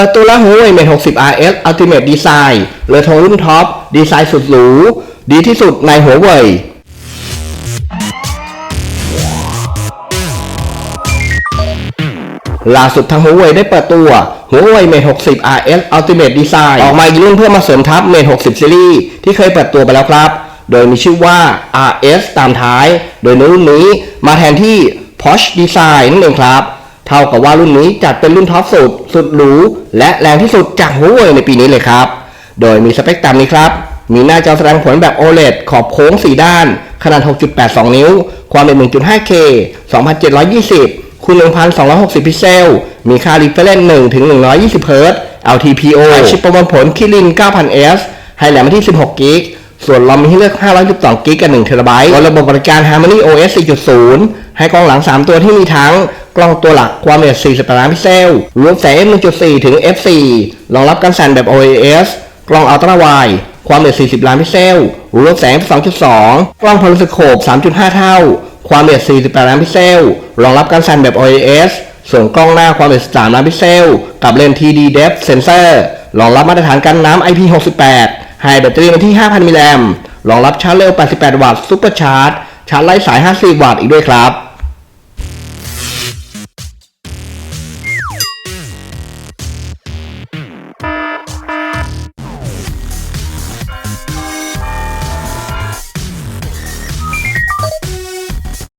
ปิดตัวแล้ว Huawei Mate 60 RS Ultimate Design เรือธงรุ่นท็อป ดีไซน์สุดหรู ดีที่สุดใน Huawei ล่าสุดทาง Huawei ได้เปิดตัว Huawei Mate 60 RS Ultimate Design ออกมาอีกรุ่นเพื่อมาเสริมทัพ Mate 60 Series ที่เคยเปิดตัวไปแล้วครับ โดยมีชื่อว่า RS ตามท้าย โดยในรุ่นนี้มาแทนที่ Porsche Design นั่นเองครับ เท่ากับว่ารุ่นนี้จัดเป็นรุ่นท็อปสุด สุดหรูและแรงที่สุดจาก Huawei ในปีนี้เลยครับ โดยมีสเปคตามนี้ครับ มีหน้าจอแสดงผลแบบ OLED ขอบโค้ง 4 ด้าน ขนาด 6.82 นิ้ว ความเร็ว 1.5K 2720 คูณ 1,260 พิกเซล มีค่า Refresh 1ถึง120 Hz LTPO ชิปประมวลผลคิริน 9000S ให้แหลมที่ 16 กิกส่วนรอมมีให้เลือก 512 กิกกับ1เทราไบต์ระบบบริการ Harmony OS 4.0 ให้กล้องหลัง 3 ตัวที่มีทั้ง กล้องตัวหลักความละเอียด48ล้านพิกเซล รวมแสง f1.4 ถึง f4 รองรับการสั่นแบบ OIS กล้องอัลตร้าไวด์ความละเอียด 40 ล้านพิกเซล รวมแสง 2.2 กล้องพาราสโคป 3.5 เท่า ความละเอียด 48 ล้านพิกเซล รองรับการสั่นแบบ OIS ส่วนกล้องหน้าความละเอียด 3 ล้านพิกเซล กับเลนส์ TD Depth Sensor รองรับมาตรฐานกันน้ำ IP68 ให้แบตเตอรี่มาที่ 5,000 มิลลิแอมป์รองรับชาร์จเร็ว 88 วัตต์ซุปเปอร์ชาร์จ ชาร์จไร้สาย 50 วัตต์อีกด้วยครับ